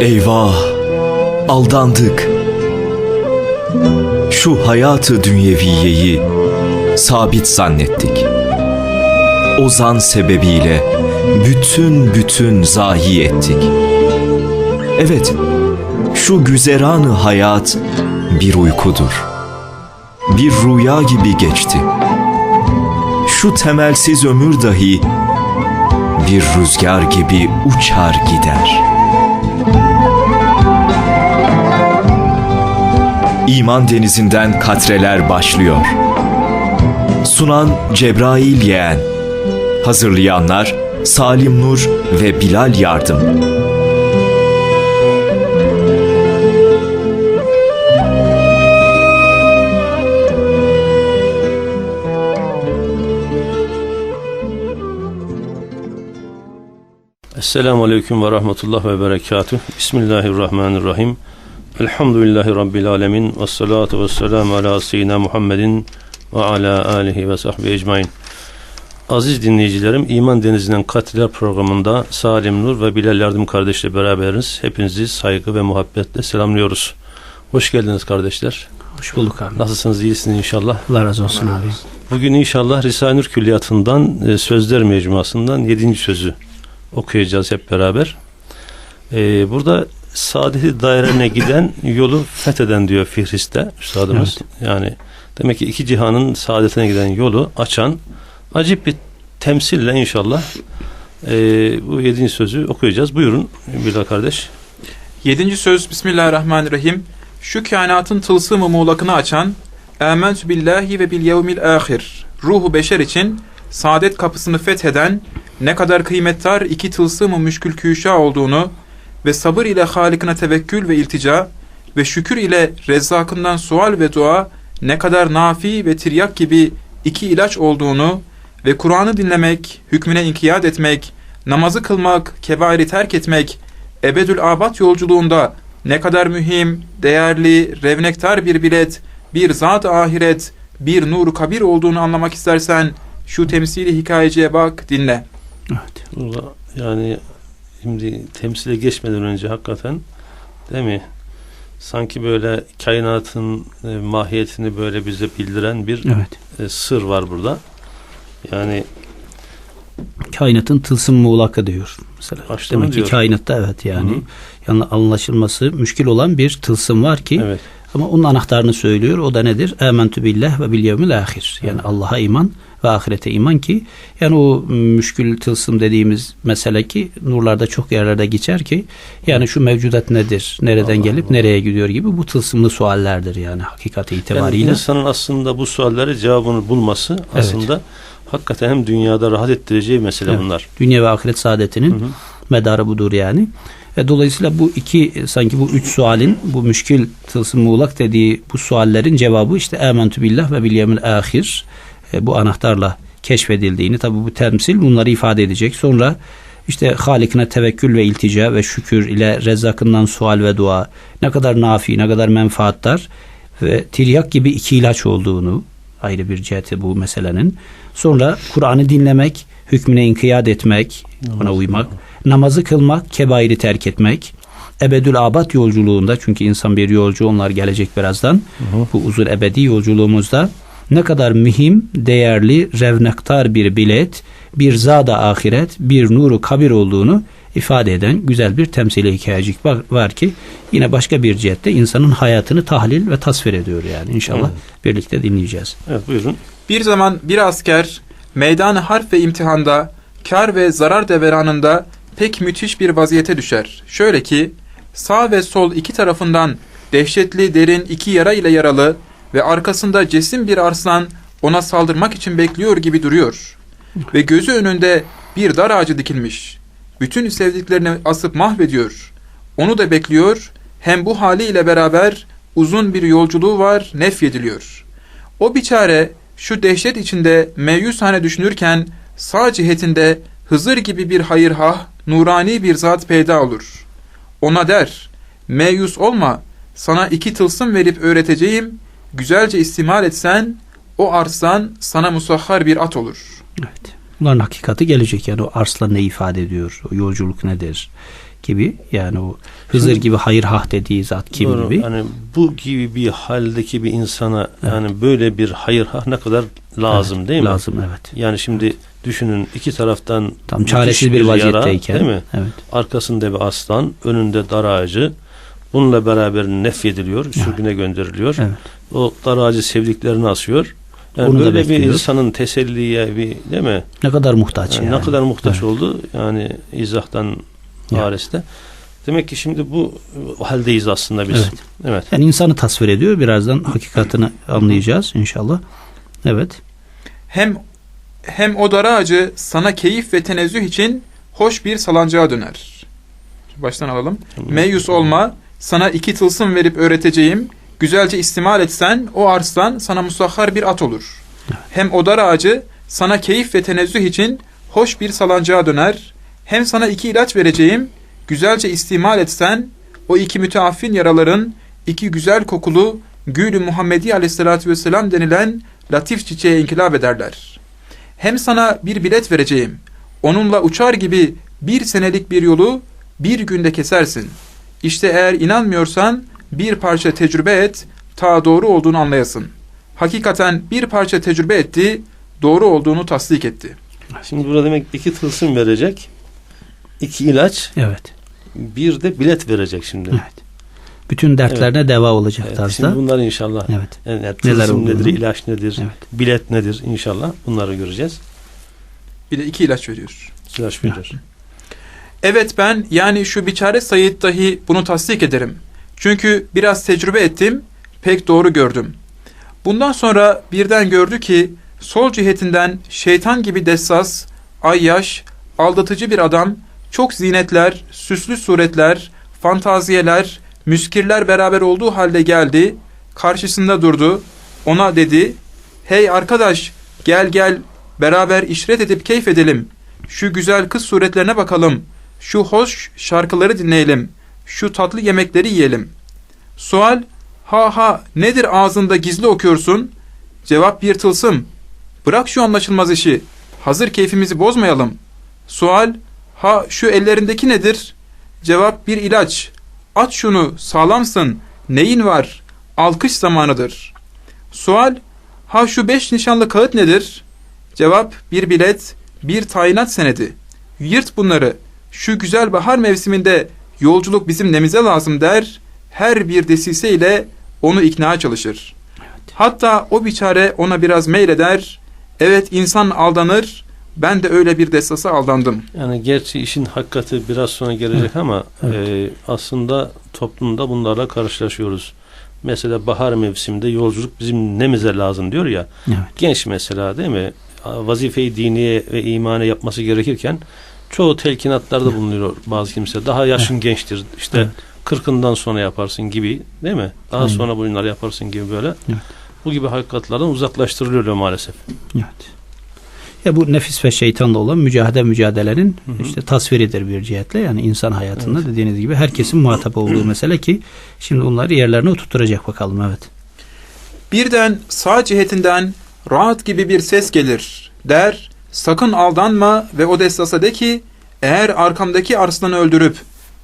Eyvah! Aldandık. Şu hayatı dünyeviyeyi sabit zannettik. O zan sebebiyle bütün bütün zayi ettik. Evet, şu güzeranı hayat bir uykudur. Bir rüya gibi geçti. Şu temelsiz ömür dahi bir rüzgar gibi uçar gider. İman denizinden katreler başlıyor. Sunan Cebrail yeğen. Hazırlayanlar Salim Nur ve Bilal Yardım. Esselamu Aleyküm ve Rahmetullah ve Berekatuh. Bismillahirrahmanirrahim. Elhamdülillahi Rabbil Alemin. Ve salatu ve selamu ala seyyidina Muhammedin ve ala alihi ve sahbihi ecmain. Aziz dinleyicilerim, İman Denizi'nin Katiller programında Salim Nur ve Bilal Yardım kardeşle beraberiz. Hepinizi saygı ve muhabbetle selamlıyoruz. Hoş geldiniz kardeşler. Hoş bulduk abi. Nasılsınız, iyisiniz inşallah. Allah razı olsun abi. Bugün inşallah Risale-i Nur Külliyatı'ndan e, Sözler Mecmuası'ndan 7. sözü okuyacağız hep beraber. E, burada saadeti dairene giden yolu fetheden diyor Fihrist'te üstadımız. Yani demek ki iki cihanın saadetine giden yolu açan acip bir temsille inşallah e, bu 7. sözü okuyacağız. Buyurun Bilal kardeş. Yedinci söz Bismillahirrahmanirrahim. Şu kainatın tılsımı muğlakını açan Âmentü billahi ve bil yevmil ahir. Ruhu beşer için saadet kapısını fetheden ne kadar kıymettar iki tılsımı müşkül küşa olduğunu ve sabır ile Halikine tevekkül ve iltica ve şükür ile Rezzakından sual ve dua ne kadar nafi ve tiryak gibi iki ilaç olduğunu ve Kur'an'ı dinlemek, hükmüne inkiyat etmek, namazı kılmak, kebairi terk etmek, ebedül abat yolculuğunda ne kadar mühim, değerli, revnektar bir bilet, bir zat ahiret, bir nur kabir olduğunu anlamak istersen şu temsili hikayeciye bak, dinle. Evet. Burada yani şimdi temsile geçmeden önce hakikaten değil mi? Sanki böyle kainatın e, mahiyetini böyle bize bildiren bir Evet. e, sır var burada. Yani Kainatın tılsım muğlakı diyor. Mesela. Başta Demek ki diyor? kainatta evet yani. Hı hı. Yani anlaşılması müşkil olan bir tılsım var ki evet. Ama onun anahtarını söylüyor. O da nedir? Âmentü billah ve bil yevmil ahir. Yani Allah'a iman ve ahirete iman ki yani o müşkül tılsım dediğimiz mesele ki nurlarda çok yerlerde geçer ki yani şu mevcudat nedir? Nereden Allah gelip Allah. nereye gidiyor gibi bu tılsımlı suallerdir yani hakikati Yani itibariyle. insanın aslında bu soruları cevabını bulması aslında hakikaten hem dünyada rahat ettireceği mesele Evet. bunlar. Dünya ve ahiret saadetinin Hı hı. medarı budur yani. E, dolayısıyla bu iki sanki bu üç sualin bu müşkil tılsım muğlak dediği bu suallerin cevabı işte ementü billah ve bil yevmil ahir e, bu anahtarla keşfedildiğini tabi bu temsil bunları ifade edecek. Sonra işte Halikine tevekkül ve iltica ve şükür ile rezzakından sual ve dua ne kadar nafi ne kadar menfaattar ve tiryak gibi iki ilaç olduğunu ayrı bir ciheti bu meselenin. Sonra Kur'an'ı dinlemek, hükmüne inkiyat etmek, ona uymak, namazı kılmak, kebairi terk etmek, ebedül abat yolculuğunda çünkü insan bir yolcu onlar gelecek birazdan. Bu uzun ebedi yolculuğumuzda ne kadar mühim, değerli, revnektar bir bilet, bir zada ahiret, bir nuru kabir olduğunu ifade eden güzel bir temsili hikayecik var, var ki yine başka bir cihette insanın hayatını tahlil ve tasvir ediyor yani inşallah birlikte dinleyeceğiz. Evet buyurun. Bir zaman bir asker meydan harf ve imtihanda kar ve zarar deveranında pek müthiş bir vaziyete düşer. Şöyle ki sağ ve sol iki tarafından dehşetli derin iki yara ile yaralı ve arkasında cesim bir arslan ona saldırmak için bekliyor gibi duruyor. Ve gözü önünde bir dar ağacı dikilmiş. Bütün sevdiklerini asıp mahvediyor. Onu da bekliyor. Hem bu haliyle beraber uzun bir yolculuğu var nefyediliyor. O biçare şu dehşet içinde meyusane düşünürken sağ cihetinde Hızır gibi bir hayırhah, nurani bir zat peyda olur. Ona der, meyus olma, sana iki tılsım verip öğreteceğim, güzelce istimal etsen, o arslan sana musahhar bir at olur. Evet. Bunların hakikati gelecek. Yani o arslan ne ifade ediyor? O yolculuk nedir? Gibi. Yani o Hızır Şimdi- gibi hayır hah dediği zat kim Doğru. gibi. Hani bu gibi bir haldeki bir insana yani böyle bir hayır ha ne kadar lazım Evet, değil mi? Lazım evet. Yani şimdi düşünün iki taraftan Tam çaresiz bir yara, vaziyetteyken. değil mi? Evet. Arkasında bir aslan, önünde dar ağacı. Bununla beraber nefyediliyor, sürgüne gönderiliyor. Evet. O dar ağacı sevdiklerini asıyor. Yani Onu böyle bir insanın teselliye bir değil mi? Ne kadar muhtaç Yani yani. Ne kadar muhtaç Evet. oldu yani izahtan Ya. haresinde. Demek ki şimdi bu haldeyiz aslında biz. Evet. evet. Yani insanı tasvir ediyor. Birazdan hakikatini anlayacağız inşallah. Evet. Hem hem o dar ağacı sana keyif ve tenezzüh için hoş bir salancağa döner. Baştan alalım. Meyus olma, sana iki tılsım verip öğreteceğim. Güzelce istimal etsen o arslan sana musahhar bir at olur. Hem o dar ağacı sana keyif ve tenezzüh için hoş bir salancağa döner. Hem sana iki ilaç vereceğim. Güzelce istimal etsen o iki müteaffin yaraların iki güzel kokulu Gül-ü Muhammedi aleyhissalatü vesselam denilen latif çiçeğe inkılap ederler. Hem sana bir bilet vereceğim. Onunla uçar gibi bir senelik bir yolu bir günde kesersin. İşte eğer inanmıyorsan bir parça tecrübe et, ta doğru olduğunu anlayasın. Hakikaten bir parça tecrübe etti, doğru olduğunu tasdik etti. Şimdi burada demek iki tılsım verecek. iki ilaç, Evet. Bir de bilet verecek şimdi. Evet. Bütün dertlerine deva olacak Evet, tarzda. şimdi bunlar inşallah. Evet. Yani Neler olduğunu. nedir, ilaç nedir, Evet. bilet nedir inşallah bunları göreceğiz. Bir de iki ilaç veriyor. İlaç veriyor. Evet ben yani şu biçare Said dahi bunu tasdik ederim. Çünkü biraz tecrübe ettim, pek doğru gördüm. Bundan sonra birden gördü ki sol cihetinden şeytan gibi dessas, ayyaş, aldatıcı bir adam, çok zinetler, süslü suretler, fantaziyeler, müskirler beraber olduğu halde geldi, karşısında durdu, ona dedi, hey arkadaş gel gel beraber işret edip keyif edelim, şu güzel kız suretlerine bakalım, şu hoş şarkıları dinleyelim, şu tatlı yemekleri yiyelim. Sual, ha ha nedir ağzında gizli okuyorsun? Cevap bir tılsım. Bırak şu anlaşılmaz işi. Hazır keyfimizi bozmayalım. Sual, ha şu ellerindeki nedir? Cevap bir ilaç. Aç şunu, sağlamsın. Neyin var? Alkış zamanıdır. Sual, ha şu beş nişanlı kağıt nedir? Cevap bir bilet, bir tayinat senedi. Yırt bunları. Şu güzel bahar mevsiminde yolculuk bizim nemize lazım der. Her bir desise ile onu ikna çalışır. Hatta o biçare ona biraz meyleder. Evet insan aldanır. Ben de öyle bir destasa aldandım. Yani gerçi işin hakikati biraz sonra gelecek ama e, aslında toplumda bunlarla karşılaşıyoruz. Mesela bahar mevsiminde yolculuk bizim nemize lazım diyor ya. Evet. Genç mesela değil mi? Vazifeyi diniye ve imane yapması gerekirken çoğu telkinatlarda bulunuyor bazı kimse. Daha yaşın gençtir. İşte Evet. kırkından sonra yaparsın gibi değil mi? Daha Aynen. sonra bunları yaparsın gibi böyle. Evet. Bu gibi hakikatlardan uzaklaştırılıyor maalesef. Evet. Ya bu nefis ve şeytanla olan mücadele mücadelenin Hı hı. işte tasviridir bir cihetle. Yani insan hayatında dediğiniz gibi herkesin muhatap olduğu mesele ki şimdi bunları yerlerine oturtturacak bakalım evet. Birden sağ cihetinden rahat gibi bir ses gelir. Der, sakın aldanma ve o destasa de ki, eğer arkamdaki arslanı öldürüp,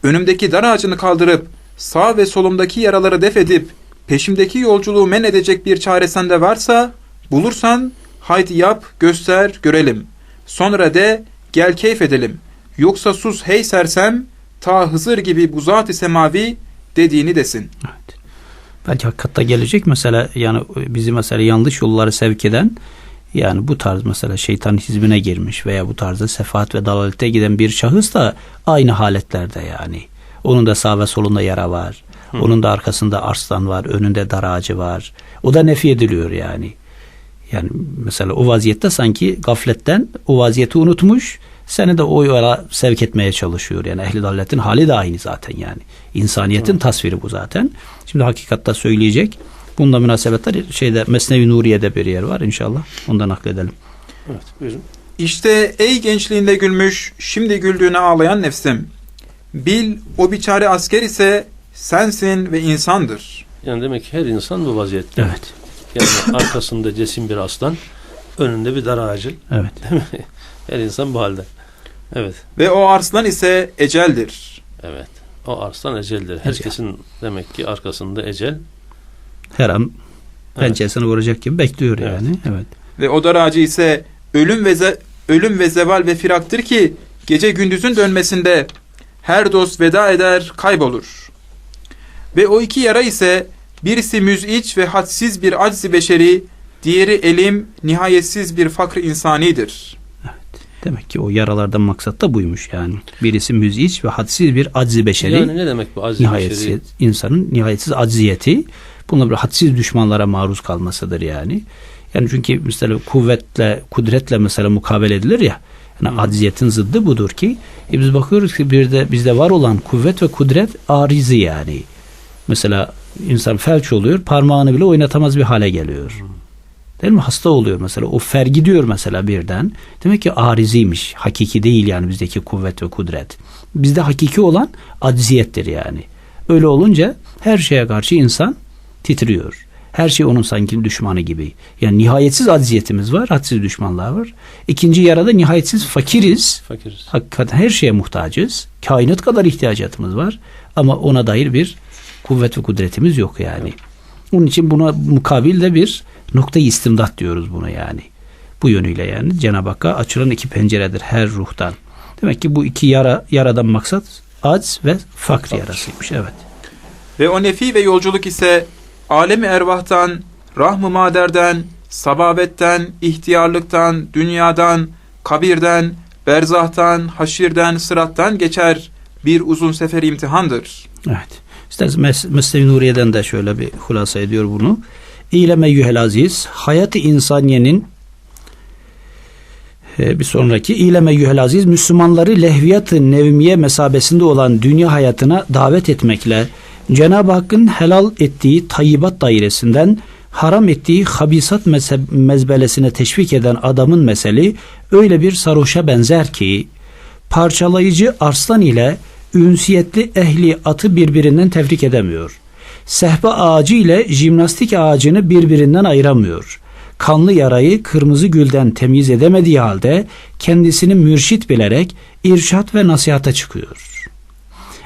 önümdeki dar ağacını kaldırıp, sağ ve solumdaki yaraları def edip, peşimdeki yolculuğu men edecek bir çare sende varsa, bulursan, haydi yap, göster, görelim. Sonra de, gel keyif edelim. Yoksa sus hey sersem, ta Hızır gibi bu zat-ı semavi dediğini desin. Evet. Belki hakikatte gelecek mesela yani bizi mesela yanlış yollara sevk eden yani bu tarz mesela şeytan hizbine girmiş veya bu tarzda sefaat ve dalalete giden bir şahıs da aynı haletlerde yani. Onun da sağ ve solunda yara var. Onun da arkasında arslan var, önünde dar ağacı var. O da nefi ediliyor yani. Yani mesela o vaziyette sanki gafletten o vaziyeti unutmuş, seni de o yola sevk etmeye çalışıyor. Yani ehli dalletin hali de aynı zaten yani. İnsaniyetin tasviri bu zaten. Şimdi hakikatta söyleyecek. Bunda münasebetler şeyde Mesnevi Nuriye'de bir yer var inşallah. Ondan nakledelim. Evet, buyurun. İşte ey gençliğinde gülmüş, şimdi güldüğüne ağlayan nefsim. Bil o biçare asker ise sensin ve insandır. Yani demek ki her insan bu vaziyette. Evet. Yani arkasında cesim bir aslan, Önünde bir dar ağacı. Evet. Her insan bu halde. Evet. Ve o arslan ise eceldir. Evet. O arslan eceldir. Herkesin demek ki arkasında ecel. Her an Evet. pençesine vuracak gibi bekliyor Evet. yani. Evet. Ve o dar ağacı ise ölüm ve ze- ölüm ve zeval ve firaktır ki gece gündüzün dönmesinde her dost veda eder, kaybolur. Ve o iki yara ise birisi müz'iç ve hadsiz bir aczi beşeri, diğeri elim, nihayetsiz bir fakr insanidir. Demek ki o yaralardan maksat da buymuş yani. Birisi müziç ve hadsiz bir aczi beşeri. Yani ne demek bu aziz nihayetsiz, beşeri? insanın nihayetsiz acziyeti bununla bir hadsiz düşmanlara maruz kalmasıdır yani. Yani çünkü mesela kuvvetle, kudretle mesela mukabele edilir ya. Yani acziyetin zıddı budur ki e biz bakıyoruz ki bir de bizde var olan kuvvet ve kudret arizi yani. Mesela insan felç oluyor, parmağını bile oynatamaz bir hale geliyor. Değil mi? Hasta oluyor mesela. O fer gidiyor mesela birden. Demek ki ariziymiş. Hakiki değil yani bizdeki kuvvet ve kudret. Bizde hakiki olan acziyettir yani. Öyle olunca her şeye karşı insan titriyor. Her şey onun sanki düşmanı gibi. Yani nihayetsiz acziyetimiz var, hadsiz düşmanlar var. İkinci yarada nihayetsiz fakiriz. Fakiriz. Hakikaten her şeye muhtacız. Kainat kadar ihtiyacatımız var. Ama ona dair bir kuvvet ve kudretimiz yok yani. Onun için buna mukabil de bir noktayı istimdat diyoruz buna yani. Bu yönüyle yani Cenab-ı Hakk'a açılan iki penceredir her ruhtan. Demek ki bu iki yara yaradan maksat acz ve fakr yarasıymış. Evet. Ve o nefi ve yolculuk ise alemi ervahtan, rahm-ı maderden, sababetten, ihtiyarlıktan, dünyadan, kabirden, berzahtan, haşirden, sırattan geçer bir uzun sefer imtihandır. Evet. Mes Mesnevi Nuriye'den de şöyle bir hulasa ediyor bunu. İleme yühel aziz, hayatı insaniyenin e, bir sonraki İleme yühel aziz, Müslümanları lehviyat-ı nevmiye mesabesinde olan dünya hayatına davet etmekle Cenab-ı Hakk'ın helal ettiği tayyibat dairesinden haram ettiği habisat mezbelesine teşvik eden adamın meseli öyle bir sarhoşa benzer ki parçalayıcı arslan ile ünsiyetli ehli atı birbirinden tefrik edemiyor. Sehpa ağacı ile jimnastik ağacını birbirinden ayıramıyor. Kanlı yarayı kırmızı gülden temiz edemediği halde kendisini mürşit bilerek irşat ve nasihata çıkıyor.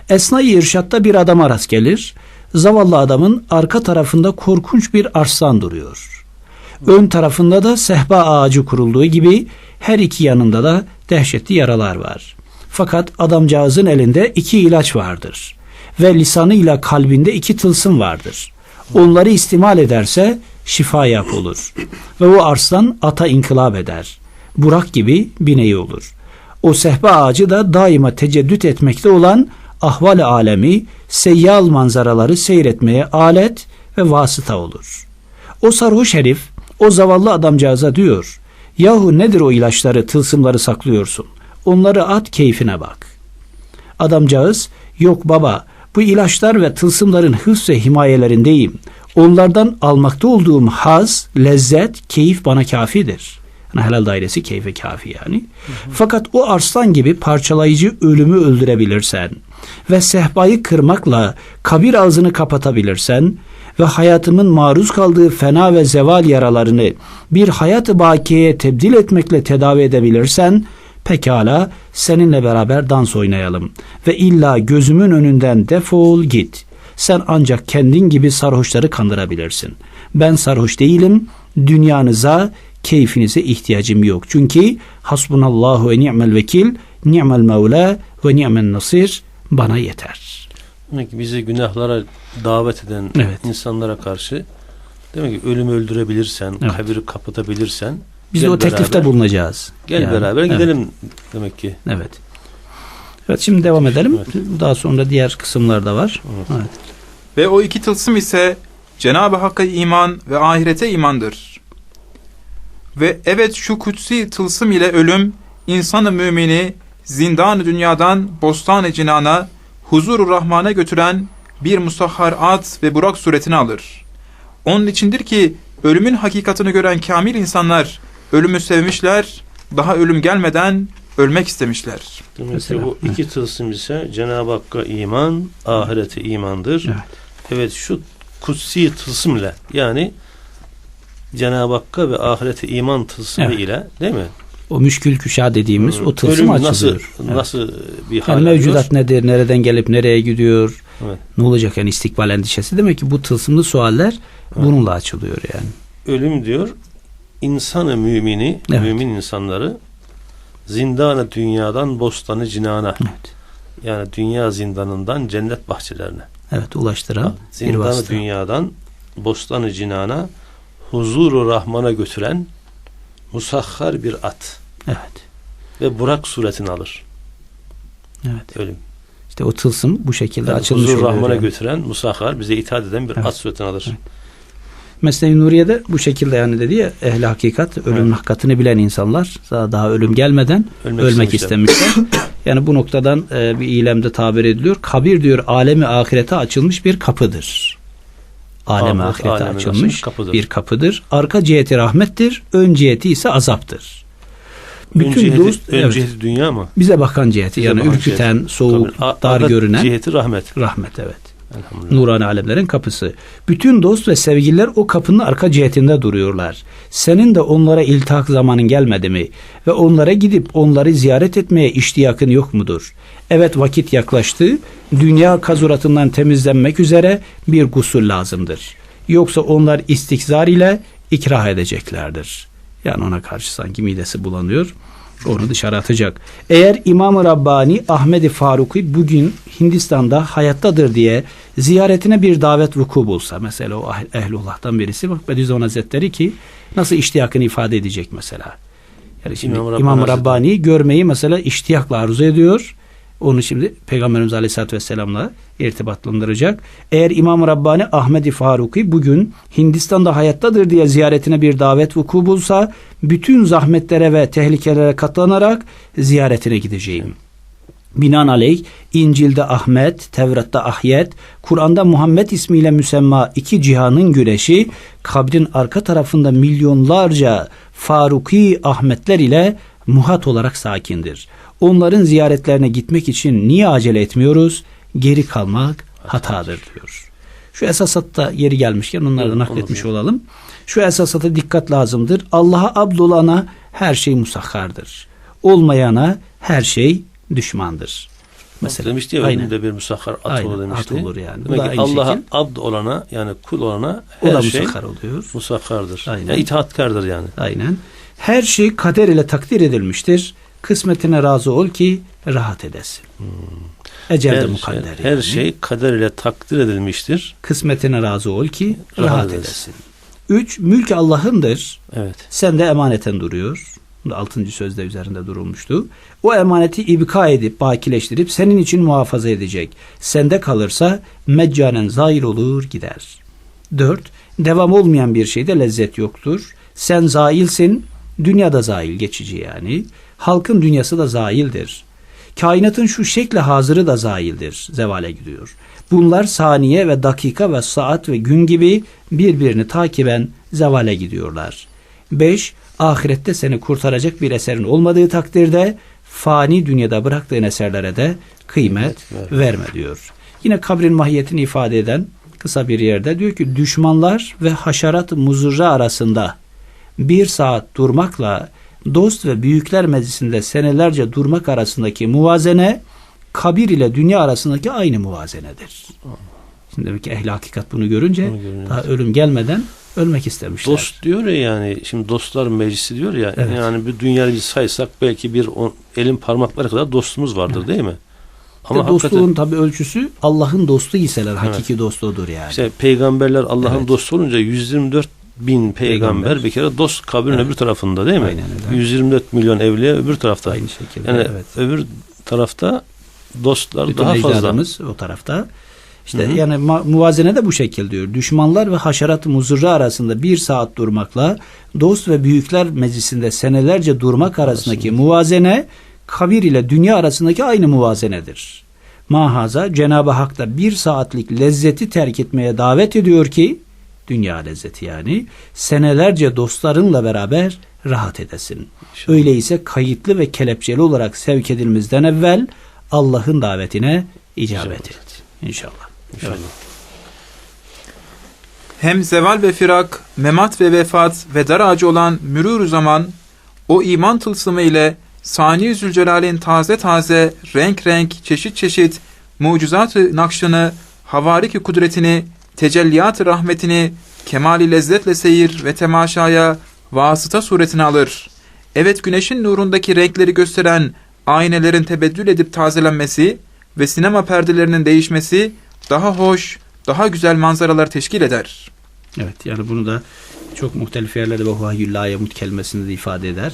Esnai irşatta bir adama rast gelir. Zavallı adamın arka tarafında korkunç bir arslan duruyor. Ön tarafında da sehpa ağacı kurulduğu gibi her iki yanında da dehşetli yaralar var. Fakat adamcağızın elinde iki ilaç vardır. Ve lisanıyla kalbinde iki tılsım vardır. Onları istimal ederse şifa yap olur. Ve o arslan ata inkılap eder. Burak gibi bineği olur. O sehpa ağacı da daima teceddüt etmekte olan ahval alemi, seyyal manzaraları seyretmeye alet ve vasıta olur. O sarhoş herif o zavallı adamcağıza diyor. Yahu nedir o ilaçları, tılsımları saklıyorsun? Onları at keyfine bak. Adamcağız yok baba bu ilaçlar ve tılsımların hıfz ve himayelerindeyim. Onlardan almakta olduğum haz, lezzet, keyif bana kafidir. Yani helal dairesi keyfe kafi yani. Fakat o arslan gibi parçalayıcı ölümü öldürebilirsen ve sehpayı kırmakla kabir ağzını kapatabilirsen ve hayatımın maruz kaldığı fena ve zeval yaralarını bir hayat-ı bakiyeye tebdil etmekle tedavi edebilirsen pekala seninle beraber dans oynayalım ve illa gözümün önünden defol git. Sen ancak kendin gibi sarhoşları kandırabilirsin. Ben sarhoş değilim. Dünyanıza, keyfinize ihtiyacım yok. Çünkü hasbunallahu ve ni'mel vekil, ni'mel mevla ve ni'mel nasir bana yeter. Demek ki bizi günahlara davet eden Evet. insanlara karşı demek ki ölümü öldürebilirsen, Evet. kabiri kapatabilirsen Biz de gel o teklifte beraber- bulunacağız. Gel Yani, beraber evet. gidelim demek ki. Evet. Evet şimdi devam edelim. Evet. Daha sonra diğer kısımlar da var. Evet. Evet. Ve o iki tılsım ise Cenab-ı Hakk'a iman ve ahirete imandır. Ve evet şu kutsi tılsım ile ölüm insanı mümini zindan dünyadan bostan-ı cinana huzur-u rahmana götüren bir musahhar at ve burak suretini alır. Onun içindir ki ölümün hakikatını gören kamil insanlar ölümü sevmişler, daha ölüm gelmeden ölmek istemişler. Demek Mesela, ki bu iki tılsım ise Cenab-ı Hakk'a iman, ahirete imandır. Evet. Evet şu kutsi tılsım ile yani Cenab-ı Hakk'a ve ahirete iman tılsımı Evet. ile değil mi? O müşkül küşa dediğimiz o tılsım Ölüm açılıyor. nasıl Evet. nasıl bir hal Yani alıyor? mevcudat nedir? Nereden gelip nereye gidiyor? Evet. Ne olacak yani istikbal endişesi? Demek ki bu tılsımlı sualler bununla açılıyor yani. Ölüm diyor insanı mümini, Evet. mümin insanları zindanı dünyadan bostanı cinana Evet. yani dünya zindanından cennet bahçelerine Evet ulaştıran bir zindanı vasıta. dünyadan bostanı cinana huzuru rahmana götüren musahhar bir at Evet. ve burak suretini alır Evet. ölüm. İşte o tılsım bu şekilde Yani açılmış huzur rahmana yani. götüren musahhar bize itaat eden bir Evet. at suretini alır. Mesnevi Nuriye'de bu şekilde yani dedi ya ehli hakikat ölümün Evet. hakikatini bilen insanlar daha, daha ölüm gelmeden Ölmek ölmek, istemişler. istemişler. yani bu noktadan e, bir ilemde tabir ediliyor. Kabir diyor alemi ahirete açılmış bir kapıdır. Alemi Ahiret ahirete alemine açılmış kapıdır. bir kapıdır. Arka ciheti rahmettir. Ön ciheti ise azaptır. Bütün ön ciheti, dost ön evet, ciheti dünya mı? bize bakan ciheti Bize yani bakan ürküten, soğuk, Tabii. A- dar arka görünen Ciheti rahmet. rahmet evet. Nurani alemlerin kapısı. Bütün dost ve sevgililer o kapının arka cihetinde duruyorlar. Senin de onlara iltihak zamanın gelmedi mi? Ve onlara gidip onları ziyaret etmeye iştiyakın yok mudur? Evet vakit yaklaştı. Dünya kazuratından temizlenmek üzere bir gusül lazımdır. Yoksa onlar istikzar ile ikrah edeceklerdir. Yani ona karşı sanki midesi bulanıyor. Onu dışarı atacak. Eğer İmam-ı Rabbani Ahmed-i Faruki bugün Hindistan'da hayattadır diye ziyaretine bir davet vuku bulsa mesela o ehlullah'tan birisi bak Bediüzzaman Hazretleri ki nasıl iştiyakını ifade edecek mesela. Yani şimdi İmam-ı Rabbani Rabbani görmeyi mesela iştiyakla arzu ediyor. Onu şimdi Peygamberimiz Aleyhisselatü Vesselam'la irtibatlandıracak. Eğer İmam-ı Rabbani Ahmed-i Faruki bugün Hindistan'da hayattadır diye ziyaretine bir davet vuku bulsa bütün zahmetlere ve tehlikelere katlanarak ziyaretine gideceğim. Binaenaleyh İncil'de Ahmet, Tevrat'ta Ahyet, Kur'an'da Muhammed ismiyle müsemma iki cihanın güneşi kabrin arka tarafında milyonlarca Faruki Ahmetler ile muhat olarak sakindir. Onların ziyaretlerine gitmek için niye acele etmiyoruz? Geri kalmak hatadır diyor. Şu esasatta yeri gelmişken onları da nakletmiş olalım. Şu esasata dikkat lazımdır. Allah'a abd olana her şey musakkardır. Olmayana her şey düşmandır. Mesela demişti ya aynen. önünde bir musahhar at Aynen, olur demişti. at olur yani. Demek ki Allah'a abd olana yani kul olana O her da şey musakhar oluyor. musahhardır. Aynen. Yani itaatkardır yani. Aynen. Her şey kader ile takdir edilmiştir. Kısmetine razı ol ki rahat edesin. Ecel de Hmm. Her, mukadder. şey, her yani. şey kader ile takdir edilmiştir. kısmetine razı ol ki rahat, Rahat edesin. edesin. Üç, mülk Allah'ındır. Evet. Sen de emaneten duruyor. Bu da Altıncı sözde üzerinde durulmuştu. O emaneti ibka edip, bakileştirip senin için muhafaza edecek. Sende kalırsa meccanen zahir olur gider. Dört, devam olmayan bir şeyde lezzet yoktur. Sen zailsin, dünyada zail geçici yani. Halkın dünyası da zaildir. Kainatın şu şekle hazırı da zaildir, zevale gidiyor. Bunlar saniye ve dakika ve saat ve gün gibi birbirini takiben zevale gidiyorlar. 5. Ahirette seni kurtaracak bir eserin olmadığı takdirde fani dünyada bıraktığın eserlere de kıymet Evet, verme diyor. Yine kabrin mahiyetini ifade eden kısa bir yerde diyor ki düşmanlar ve haşerat muzurra arasında bir saat durmakla dost ve büyükler meclisinde senelerce durmak arasındaki muvazene kabir ile dünya arasındaki aynı muvazenedir. Şimdi demek ki ehli hakikat bunu görünce Bunu daha ölüm gelmeden ölmek istemişler. Dost diyor ya yani şimdi dostlar meclisi diyor ya Evet. yani bir dünyayı saysak belki bir on, elin parmakları kadar dostumuz vardır değil mi? Ama Ama dostluğun hakikaten tabi ölçüsü Allah'ın dostu iseler hakiki dost odur yani. işte peygamberler Allah'ın Evet. dostu olunca 124 bin peygamber, Peygamber. bir kere dost kabrin Evet. öbür tarafında değil mi? Aynen öyle. 124 milyon evliya öbür tarafta. Aynı şekilde Yani evet. öbür tarafta dostlar Bütün daha fazla. o tarafta. İşte Hı hı. yani muvazene de bu şekil diyor. Düşmanlar ve haşerat-ı muzurra arasında bir saat durmakla dost ve büyükler meclisinde senelerce durmak arasındaki muvazene kabir ile dünya arasındaki aynı muvazenedir. Mahaza Cenab-ı Hak da bir saatlik lezzeti terk etmeye davet ediyor ki dünya lezzeti yani senelerce dostlarınla beraber rahat edesin. İnşallah. Öyleyse kayıtlı ve kelepçeli olarak sevk edilmemizden evvel Allah'ın davetine icabet et. İnşallah. İnşallah. Evet. Hem zeval ve firak, memat ve vefat ve dar ağacı olan mürür zaman, o iman tılsımı ile Sani Zülcelal'in taze taze, renk renk, çeşit çeşit, mucizat-ı nakşını, havariki kudretini, tecelliyat-ı rahmetini, kemali lezzetle seyir ve temaşaya vasıta suretini alır. Evet güneşin nurundaki renkleri gösteren aynelerin tebeddül edip tazelenmesi ve sinema perdelerinin değişmesi daha hoş, daha güzel manzaralar teşkil eder. Evet yani bunu da çok muhtelif yerlerde ve huhayyullâ yemut kelimesinde de ifade eder.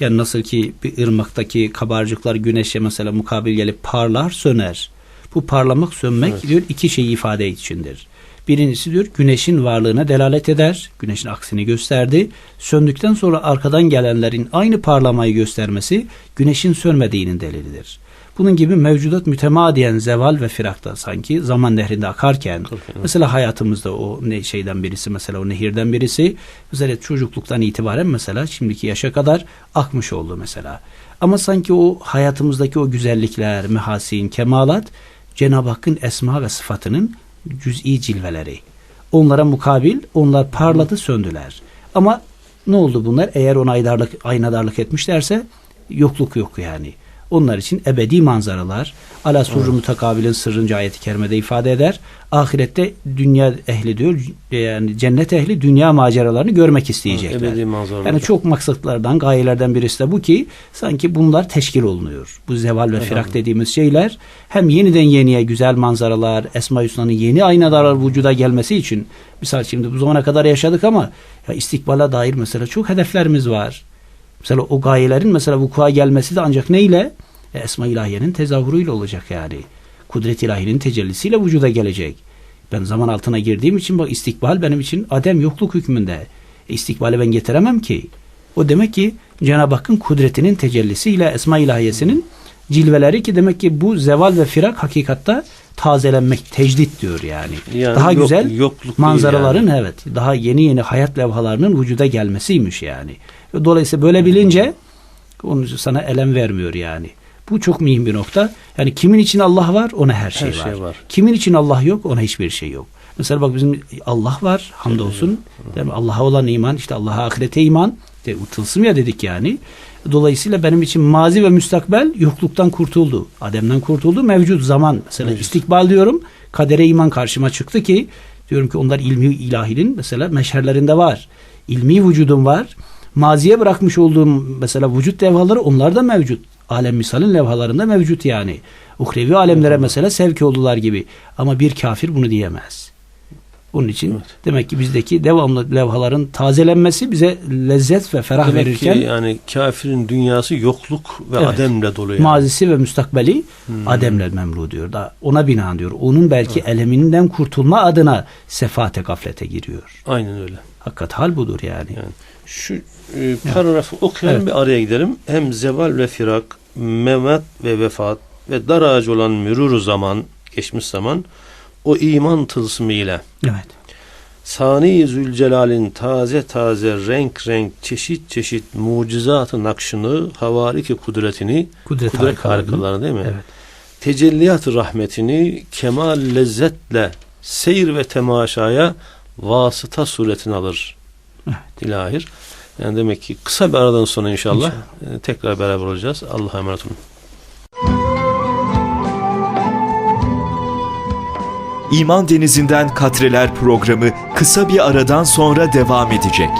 Yani nasıl ki bir ırmaktaki kabarcıklar güneşe mesela mukabil gelip parlar söner. Bu parlamak sönmek Evet. diyor iki şeyi ifade içindir. Birincisi diyor güneşin varlığına delalet eder. Güneşin aksini gösterdi. Söndükten sonra arkadan gelenlerin aynı parlamayı göstermesi güneşin sönmediğinin delilidir. Bunun gibi mevcudat mütemadiyen zeval ve firakta sanki zaman nehrinde akarken mesela hayatımızda o ne şeyden birisi mesela o nehirden birisi mesela çocukluktan itibaren mesela şimdiki yaşa kadar akmış oldu mesela. Ama sanki o hayatımızdaki o güzellikler, mehasin, kemalat Cenab-ı Hakk'ın esma ve sıfatının cüz'i cilveleri. Onlara mukabil onlar parladı söndüler. Ama ne oldu bunlar? Eğer ona aydarlık, aynadarlık etmişlerse yokluk yok yani. Onlar için ebedi manzaralar. Ala surru mutakabilin sırrınca ayeti kerimede ifade eder. Ahirette dünya ehli diyor yani cennet ehli dünya maceralarını görmek isteyecekler. Ebedi manzaralar. Yani çok maksatlardan, gayelerden birisi de bu ki sanki bunlar teşkil olunuyor. Bu zeval ve firak dediğimiz şeyler hem yeniden yeniye güzel manzaralar, Esma-i Hüsna'nın yeni aynalar vücuda gelmesi için misal şimdi bu zamana kadar yaşadık ama ya istikbala dair mesela çok hedeflerimiz var. Mesela o gayelerin mesela vuku'a gelmesi de ancak neyle? E, Esma ilahiyenin tezahürüyle olacak yani. Kudret ilahinin tecellisiyle vücuda gelecek. Ben zaman altına girdiğim için bak istikbal benim için adem yokluk hükmünde. E, istikbali ben getiremem ki. O demek ki Cenab-ı Hakk'ın kudretinin tecellisiyle esma ilahiyesinin cilveleri ki demek ki bu zeval ve firak hakikatta tazelenmek, tecdit diyor yani. Yani daha yok- güzel yokluk manzaraların yani. evet daha yeni yeni hayat levhalarının vücuda gelmesiymiş yani. Dolayısıyla böyle bilince onun sana elem vermiyor yani. Bu çok mühim bir nokta. Yani kimin için Allah var ona her şey, Her şey var. var. Kimin için Allah yok ona hiçbir şey yok. Mesela bak bizim Allah var hamdolsun. Allah'a olan iman işte Allah'a ahirete iman. De, tılsım ya dedik yani. Dolayısıyla benim için mazi ve müstakbel yokluktan kurtuldu. Adem'den kurtuldu. Mevcut zaman mesela Mevcut. istikbal diyorum. Kadere iman karşıma çıktı ki diyorum ki onlar ilmi ilahinin mesela meşherlerinde var. İlmi vücudum var. Maziye bırakmış olduğum mesela vücut levhaları onlar da mevcut. Alem misalin levhalarında mevcut yani. Uhrevi alemlere mesela sevk oldular gibi. Ama bir kafir bunu diyemez. Bunun için Evet. demek ki bizdeki devamlı levhaların tazelenmesi bize lezzet ve ferah Demek verirken ki yani kafirin dünyası yokluk ve Evet. ademle dolu yani. mazisi ve müstakbeli Hmm. ademle memlu diyor. Da ona binaen diyor. Onun belki eleminden kurtulma adına sefate gaflete giriyor. Aynen öyle. Hakikat hal budur yani. Yani şu e, paragrafı okuyalım Evet. bir araya gidelim. Hem zeval ve firak, memet ve vefat ve dar ağacı olan mürür zaman, geçmiş zaman o iman tılsımı ile Evet. Sani Zülcelal'in taze taze renk renk çeşit çeşit mucizatı nakşını, havariki kudretini, Kudret, kudret harikalarını. değil mi? Evet. Tecelliyat rahmetini kemal lezzetle seyir ve temaşaya vasıta suretini alır. Evet. İlahir. Yani demek ki kısa bir aradan sonra inşallah, e, tekrar beraber olacağız. Allah'a emanet olun. İman Denizi'nden Katreler programı kısa bir aradan sonra devam edecek.